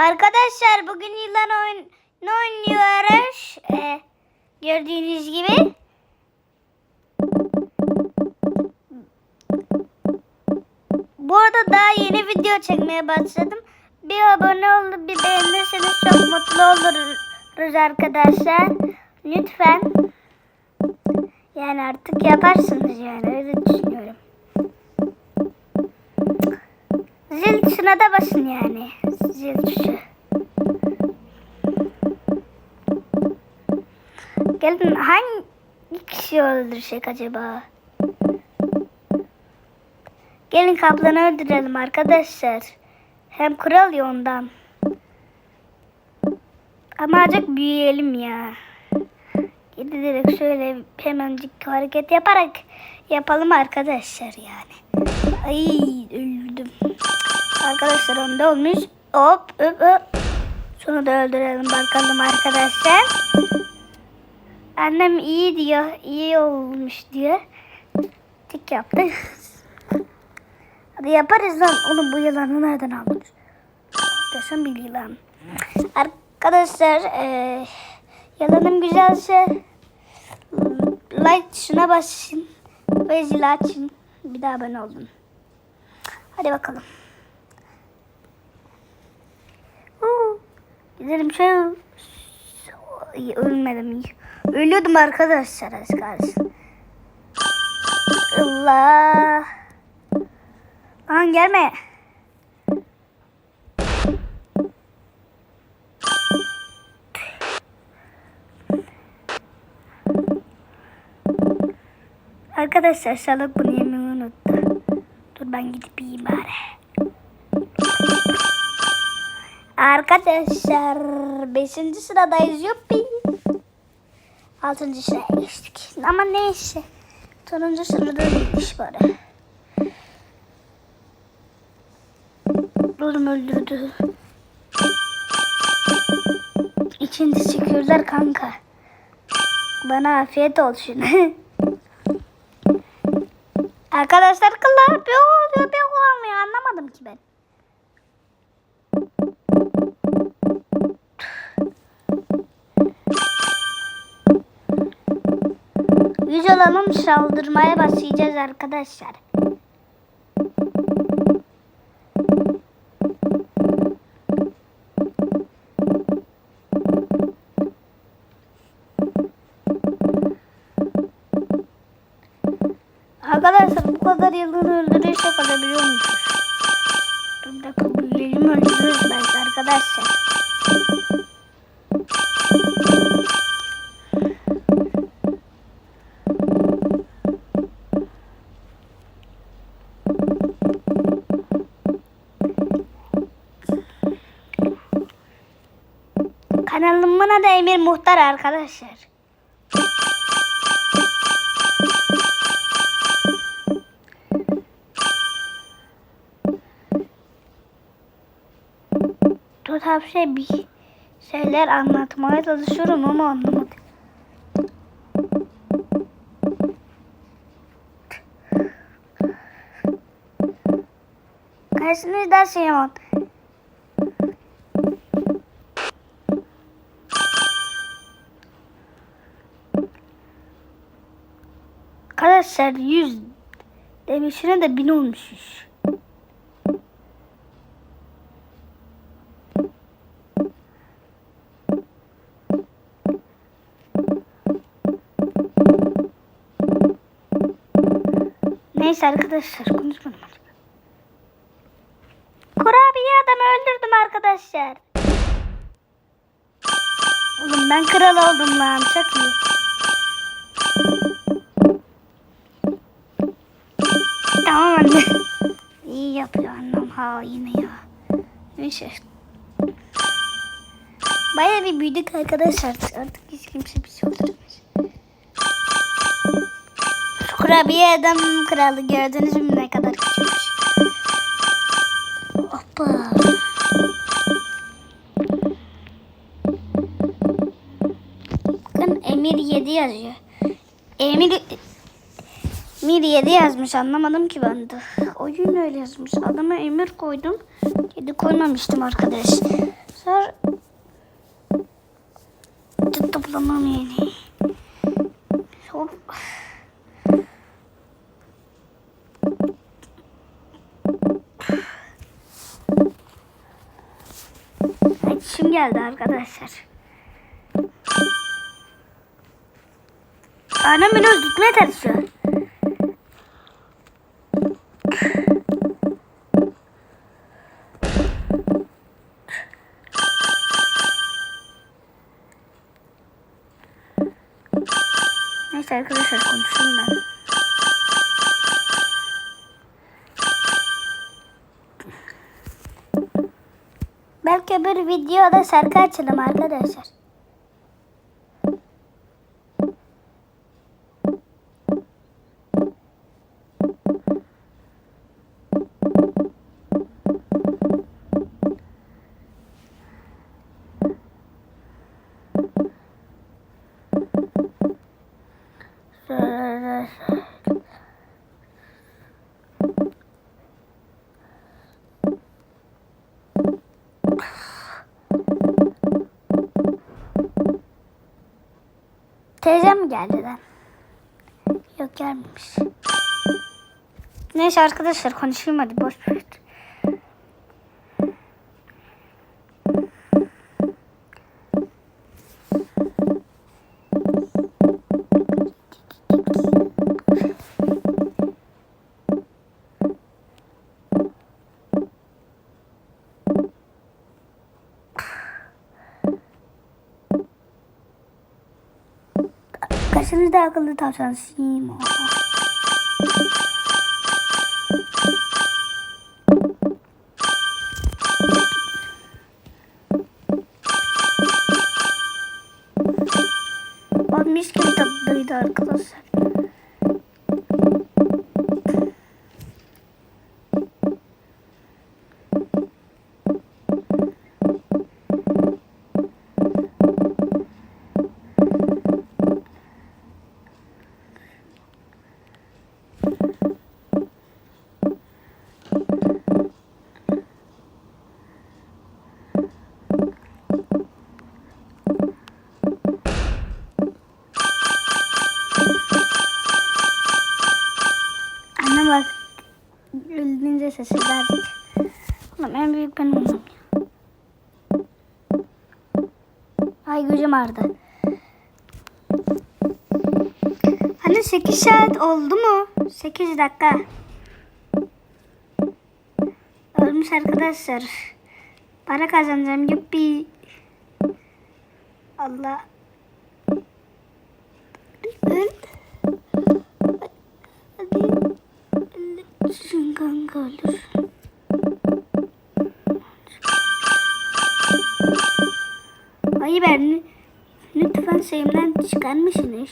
Arkadaşlar bugün yılan oyun oynuyoruz? Ee, gördüğünüz gibi. Bu arada daha yeni video çekmeye başladım. Bir abone olup bir beğenirseniz çok mutlu oluruz arkadaşlar. Lütfen. Yani artık yaparsınız yani öyle düşünüyorum. Zil tuşuna da basın yani. Zil tuşu. Gelin hangi kişi öldürecek acaba? Gelin kaplanı öldürelim arkadaşlar. Hem kral ya ondan. Ama azıcık büyüyelim ya. Giderek şöyle hemencik hareket yaparak yapalım arkadaşlar yani. Ay öldüm. Arkadaşlar onda olmuş. Hop hop hop. Şunu da öldürelim bakalım arkadaşlar. Annem iyi diyor. iyi olmuş diyor. Tik yaptı. Hadi yaparız lan. Oğlum bu yılanı nereden aldın? Muhteşem bir yılan. Arkadaşlar eee yılanım güzelse like tuşuna basın ve zil açın. Bir daha abone olun. Hadi bakalım. Gidelim şöyle. Ölmedim. Ölüyordum arkadaşlar az. Allah. Lan gelme. Arkadaşlar salak bunu yemeyi unuttu. Dur ben gidip yiyeyim bari. Arkadaşlar 5. sıradayız yuppi. 6. sıraya geçtik. Ama neyse. Sonuncu sırada değilmiş bari. Oğlum öldürdü. İçinde çıkıyorlar kanka. Bana afiyet olsun. Arkadaşlar kıllar bir oluyor bir olmuyor anlamadım ki ben. Yüz olalım saldırmaya başlayacağız arkadaşlar. Arkadaşlar bu kadar yılanı öldürürsek alabiliyor musunuz? Dur dakika büyüyelim öldürürüz belki arkadaşlar. Kanalımın adı Emir Muhtar arkadaşlar. tuhaf şey bir şeyler anlatmaya çalışıyorum ama anlamadım. Karşınızda Simon. Arkadaşlar 100 demişine de 1000 olmuşuz. Neyse arkadaşlar konuşmadım artık. Kurabiye adamı öldürdüm arkadaşlar. Oğlum ben kral oldum lan çok iyi. Yapıyor annem ha yine ya. Neyse. Baya bir büyüdük arkadaşlar. Artık hiç kimse bir şey öldüremez. Kurabiye adam kralı gördünüz mü ne kadar küçükmüş. Hoppa. Bakın Emir 7 yazıyor. Emir Emir 7 yazmış anlamadım ki ben de. Oyun öyle yazmış. Adama Emir koydum. 7 koymamıştım arkadaş. arkadaşlar. Toplamam yani. Hop. Çişim geldi arkadaşlar. Annem beni öldürtmeye çalışıyor. Neyse arkadaşlar konuşayım ben. Belki bir videoda şarkı açalım arkadaşlar. Teyzem mi geldi lan? Yok gelmemiş. Neyse arkadaşlar konuşayım hadi boş ver. Kaşınızda akıllı tavşan Simo. O mis gibi tatlıydı arkadaşlar. Bak. Öldüğünce sesi verdik. Oğlum en büyük ben ya. Ay gözüm ağrıdı. Hani 8 saat oldu mu? 8 dakika. Olmuş arkadaşlar. Para kazanacağım. Yuppi. Allah. Öl. Ölürsün kanka ölürsün. Ay ben lütfen şeyimden çıkar mısınız?